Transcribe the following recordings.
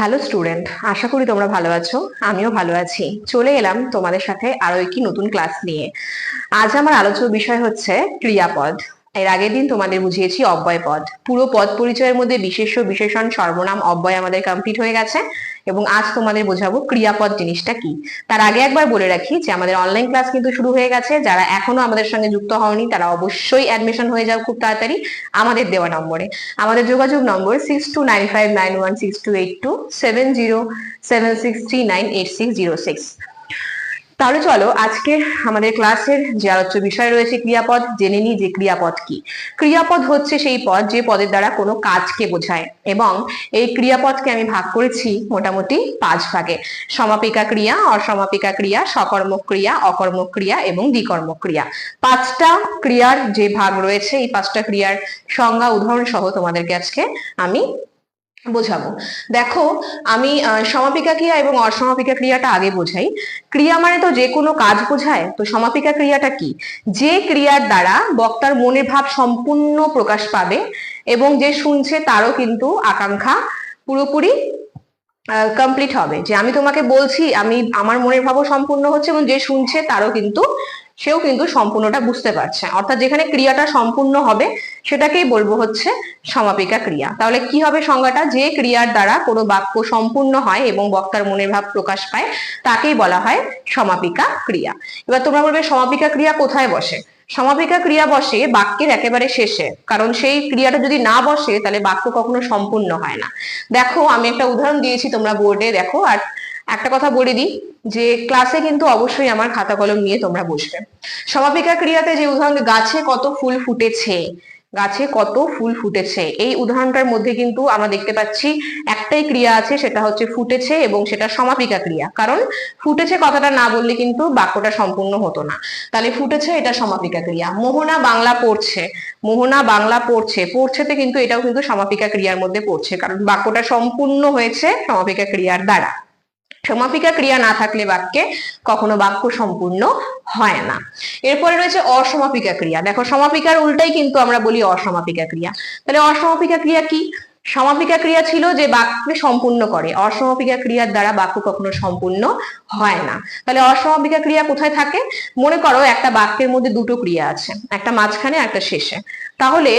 Hello student আশা করি তোমরা ভালো আছো। আমিও ভালো আছি। চলে এলাম তোমাদের সাথে আরও একটি নতুন ক্লাস নিয়ে। আজ আমার আলোচ্য বিষয় হচ্ছে ক্রিয়াপদ। এর আগের দিন তোমাদের বুঝিয়েছি অব্যয় পদ। পুরো পদ পরিচয়ের মধ্যে বিশেষ্য, বিশেষণ, সর্বনাম, অব্যয় আমাদের কমপ্লিট হয়ে গেছে এবং আজ তোমাদের বোঝাবো ক্রিয়াপদ জিনিসটা কি। তার আগে একবার বলে রাখি যে আমাদের অনলাইন ক্লাস কিন্তু শুরু হয়ে গেছে। যারা এখনও আমাদের সঙ্গে যুক্ত হওনি, তারা অবশ্যই অ্যাডমিশন হয়ে যাও খুব তাড়াতাড়ি আমাদের দেওয়া নম্বরে। আমাদের যোগাযোগ নম্বর six two nine five nine one six two eight two seven zero seven six three nine eight six zero six তাহলে চলো আজকে আমাদের ক্লাসের যে আলোচ্য বিষয় রয়েছে ক্রিয়াপদ, জেনে নিই যে ক্রিয়াপদ কি। ক্রিয়াপদ হচ্ছে সেই পদ যে পদের দ্বারা কোনো কাজকে বোঝায় এবং এই ক্রিয়াপদকে আমি ভাগ করেছি মোটামুটি পাঁচ ভাগে। সমাপিকা ক্রিয়া, অসমাপিকা ক্রিয়া সকর্মক ক্রিয়া অকর্মক ক্রিয়া এবং দ্বিকর্মক ক্রিয়া। পাঁচটা ক্রিয়ার যে ভাগ রয়েছে, এই পাঁচটা ক্রিয়ার সংজ্ঞা, উদাহরণ সহ তোমাদেরকে আজকে আমি বোঝাবো। দেখো, আমি সমাপিকা ক্রিয়া এবং অসমাপিকা ক্রিয়াটা আগে বোঝাই। ক্রিয়া মানে তো যে কোনো কাজ বোঝায়। তো সমাপিকা ক্রিয়াটা কি? যে ক্রিয়ার দ্বারা বক্তার মনের ভাব সম্পূর্ণ প্রকাশ পাবে এবং যে শুনছে তারও কিন্তু আকাঙ্ক্ষা পুরোপুরি কমপ্লিট হবে। যে আমি তোমাকে বলছি, আমি, আমার মনের ভাবও সম্পূর্ণ হচ্ছে এবং যে শুনছে তারও কিন্তু সেও কিন্তু সম্পূর্ণটা বুঝতে পারছে। অর্থাৎ যেখানে ক্রিয়াটা সম্পূর্ণ হবে, সেটাকেই বলব হচ্ছে সমাপিকা ক্রিয়া। তাহলে কি হবে সংজ্ঞাটা? যে ক্রিয়ার দ্বারা কোনো বাক্য সম্পূর্ণ হয় এবং বক্তার মনের ভাব প্রকাশ পায়, তাকেই বলা হয় সমাপিকা ক্রিয়া। এবার তোমরা বলবে, সমাপিকা ক্রিয়া কোথায় বসে? সমাপিকা ক্রিয়া বসে বাক্যের একেবারে শেষে। কারণ সেই ক্রিয়াটা যদি না বসে, তাহলে বাক্য কখনো সম্পূর্ণ হয় না। দেখো, আমি একটা উদাহরণ দিয়েছি তোমরা বোর্ডে, দেখো, আর একটা কথা বলে দিই যে ক্লাসে কিন্তু অবশ্যই আমার খাতা কলম নিয়ে তোমরা বসবে। সমাপিকা ক্রিয়াতে যে উদাহরণ, গাছে কত ফুল ফুটেছে? গাছে কত ফুল ফুটেছে? এই উদাহরণটার মধ্যে কিন্তু আমরা দেখতে পাচ্ছি একটাই ক্রিয়া আছে, সেটা হচ্ছে ফুটেছে এবং সেটা সমাপিকা ক্রিয়া। কারণ ফুটেছে কথাটা না বললে কিন্তু বাক্যটা সম্পূর্ণ হতো না। তাহলে ফুটেছে, এটা সমাপিকা ক্রিয়া। মোহনা বাংলা পড়ছে। মোহনা বাংলা পড়ছে। পড়ছেতে কিন্তু এটাও কিন্তু সমাপিকা ক্রিয়ার মধ্যে পড়ছে। কারণ বাক্যটা সম্পূর্ণ হয়েছে সমাপিকা ক্রিয়ার দ্বারা। সমাপিকা ক্রিয়া না থাকলে বাক্যে কখনো বাক্য সম্পূর্ণ হয় না। এরপরে রয়েছে অসমাপিকা ক্রিয়া। দেখো সমাপিকার উল্টাই কিন্তু আমরা বলি অসমাপিকা ক্রিয়া। তাহলে অসমাপিকা ক্রিয়া কি? সমাপিকা ক্রিয়া ছিল যে বাক্যকে সম্পূর্ণ করে। অসমাপিকা ক্রিয়ার দ্বারা বাক্য কখনো সম্পূর্ণ হয় না। তাহলে অসমাপিকা ক্রিয়া কোথায় থাকে? মনে করো একটা বাক্যের মধ্যে দুটো ক্রিয়া আছে, একটা মাঝখানে, একটা শেষে। তাহলে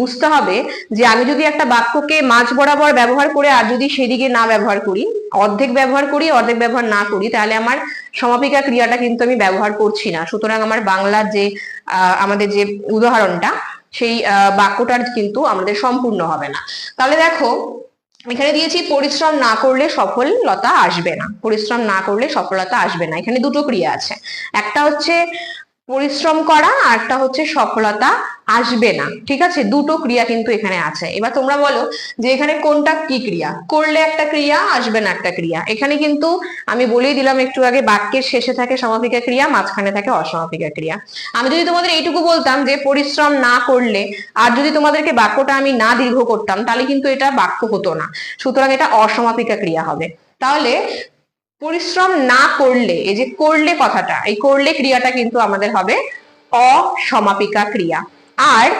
বুঝতে হবে যে আমি যদি একটা বাক্যকে মাঝ বরাবর ব্যবহার করে আর যদি সেদিকে না ব্যবহার করি অর্ধেক ব্যবহার করি, অর্ধেক ব্যবহার না করি, তাহলে আমার সমাপিকা ক্রিয়াটা কিন্তু আমি ব্যবহার করছি না। সুতরাং আমার বাংলার যে আমাদের যে উদাহরণটা, সেই বাক্যটার কিন্তু আমাদের সম্পূর্ণ হবে না। তাহলে দেখো, এখানে দিয়েছি পরিশ্রম না করলে সফলতা আসবে না। পরিশ্রম না করলে সফলতা আসবে না। এখানে দুটো ক্রিয়া আছে। একটা হচ্ছে পরিশ্রম করা, আর একটা হচ্ছে সফলতা আসবে না, ঠিক আছে? দুটো ক্রিয়া কিন্তু এখানে আছে। এবার তোমরা বলো যে এখানে কোনটা কি ক্রিয়া? করলে একটা ক্রিয়া, আসবে না একটা ক্রিয়া। এখানে কিন্তু আমি বলেই দিলাম একটু আগে, বাক্যের শেষে থাকে সমাপিকা ক্রিয়া, মাঝখানে থাকে অসমাপিকা ক্রিয়া। আমি যদি তোমাদের এইটুকু বলতাম যে পরিশ্রম না করলে, আর যদি তোমাদেরকে বাক্যটা আমি না দীর্ঘ করতাম, তাহলে কিন্তু এটা বাক্য হতো না। সুতরাং এটা অসমাপিকা ক্রিয়া হবে। তাহলে পরিশ্রম না করলে, এই যে করলে কথাটা, এই করলে ক্রিয়াটা কিন্তু আমাদের হবে অসমাপিকা ক্রিয়া। আর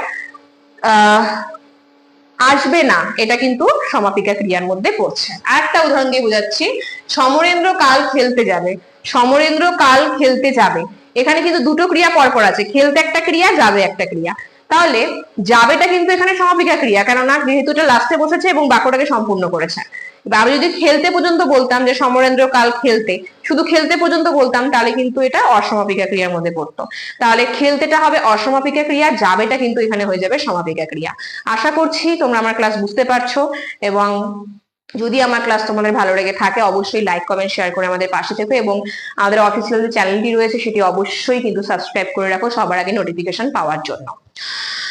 আসবে না। এটা কিন্তু সমাপিকা ক্রিয়ার মধ্যে পড়ছে। একটা উদাহরণ দিয়ে বোঝাচ্ছি। সমরেন্দ্র কাল খেলতে যাবে। সমরেন্দ্র কাল খেলতে যাবে। এখানে কিন্তু দুটো ক্রিয়া পরপর আছে। খেলতে একটা ক্রিয়া, যাবে একটা ক্রিয়া। তাহলে, যাবেটা কিন্তু এখানে সমাপিকা ক্রিয়া। কেননা, যেহেতু এটা লাস্টে বসেছে এবং বাক্যটাকে সম্পূর্ণ করেছে। আমি যদি খেলতে পর্যন্ত বলতাম যে সমরেন্দ্র কাল খেলতে, শুধু খেলতে পর্যন্ত বলতাম, তাহলে কিন্তু এটা অসমাপিকা ক্রিয়ার মধ্যে পড়তো। তাহলে খেলতেটা হবে অসমাপিকা ক্রিয়া, যাবেটা কিন্তু এখানে হয়ে যাবে সমাপিকা ক্রিয়া। আশা করছি তোমরা আমার ক্লাস বুঝতে পারছ এবং যদি আমার ক্লাস তোমাদের ভালো লেগে থাকে, অবশ্যই লাইক, কমেন্ট, শেয়ার করে আমাদের পাশে থেকো এবং আমাদের অফিসিয়াল যে চ্যানেলটি রয়েছে সেটি অবশ্যই কিন্তু সাবস্ক্রাইব করে রাখো সবার আগে নোটিফিকেশন পাওয়ার জন্য।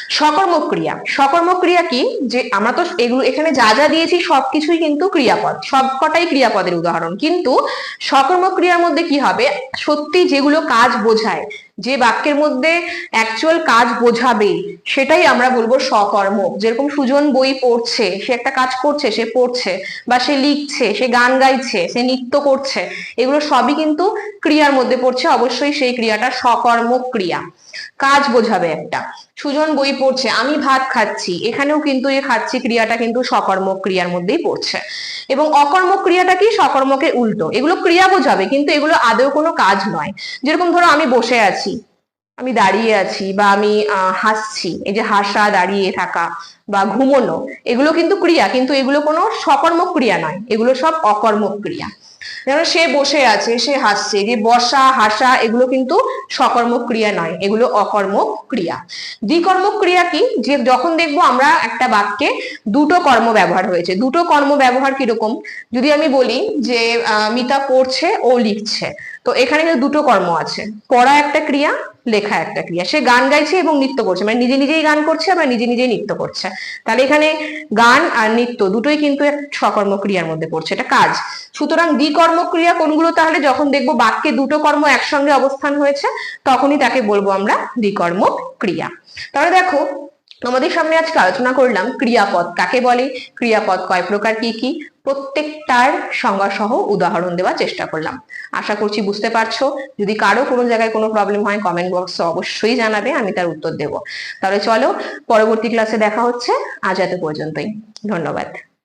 সকর্মক ক্রিয়া সকর্মক ক্রিয়া কি? যে আমরা তো এগুলো এখানে যা যা দিয়েছি সবকিছুই কিন্তু ক্রিয়াপদ। সবকটাই ক্রিয়াপদের উদাহরণ। কিন্তু সকর্মক ক্রিয়ার মধ্যে কি হবে? সত্যি যেগুলো কাজ বোঝায় যে বাক্যের মধ্যে অ্যাকচুয়াল কাজ বোঝাবে, সেটাই আমরা বলব সকর্ম যেরকম সুজন বই পড়ছে, সে একটা কাজ করছে, সে পড়ছে, বা সে লিখছে, সে গান গাইছে, সে নৃত্য করছে, এগুলো সবই কিন্তু ক্রিয়ার মধ্যে পড়ছে, অবশ্যই সেই ক্রিয়াটা সকর্মক ক্রিয়া। কাজ বোঝাবে একটা। সুজন বই পড়ছে, আমি ভাত খাচ্ছি, এখানেও কিন্তু এই খাচ্ছি ক্রিয়াটা কিন্তু সকর্মক ক্রিয়ার মধ্যেই পড়ছে। এবং অকর্মক ক্রিয়াটা কি? সকর্মকের উল্টো। এগুলো ক্রিয়া বোঝাবে, কিন্তু এগুলো আদৌ কোনো কাজ নয়। যেরকম ধরো আমি বসে আছি আমি দাঁড়িয়ে আছি বা আমি হাসছি, এই যে হাসা, দাঁড়িয়ে থাকা বা ঘুমোনো, এগুলো কিন্তু ক্রিয়া, কিন্তু এগুলো কোনো সকর্মক ক্রিয়া নয়, এগুলো সব অকর্মক ক্রিয়া। যেমন সে বসে আছে, সে হাসছে, যে বসা, হাসা, এগুলো কিন্তু সকর্মক ক্রিয়া নয়, এগুলো অকর্মক ক্রিয়া। দ্বিকর্মক ক্রিয়া কি? যে যখন দেখব আমরা একটা বাক্যে দুটো কর্ম ব্যবহার হয়েছে, দুটো কর্ম ব্যবহার কীরকম? যদি আমি বলি যে মিতা পড়ছে ও লিখছে, তো এখানে দুটো কর্ম আছে, পড়া একটা ক্রিয়া লেখা একটা ক্রিয়া। সে গান গাইছে এবং নৃত্য করছে। মানে নিজে নিজেই গান করছে, আবার নিজে নিজেই নৃত্য করছে। তাহলে এখানে গান আর নৃত্য দুটোই কিন্তু এক সকর্ম ক্রিয়ার মধ্যে পড়ছে। এটা কাজ। সুতরাং দ্বিকর্ম ক্রিয়া কোনগুলো তাহলে যখন দেখব বাক্যে দুটো কর্ম একসঙ্গে অবস্থান হয়েছে, তখনই তাকে বলব আমরা দ্বিকর্ম ক্রিয়া তাহলে দেখো, তোমাদের সামনে আজকে আলোচনা করলাম ক্রিয়াপদ। কাকে বলে? ক্রিয়াপদ কয় প্রকার কি কি? প্রত্যেকটার সংজ্ঞা সহ উদাহরণ দেওয়ার চেষ্টা করলাম। আশা করছি বুঝতে পারছ। যদি কারও কোনো জায়গায় কোনো প্রবলেম হয় কমেন্ট বক্সে অবশ্যই জানাবে, আমি তার উত্তর দেব। তাহলে চলো, পরবর্তী ক্লাসে দেখা হচ্ছে। আজ এত পর্যন্তই। ধন্যবাদ।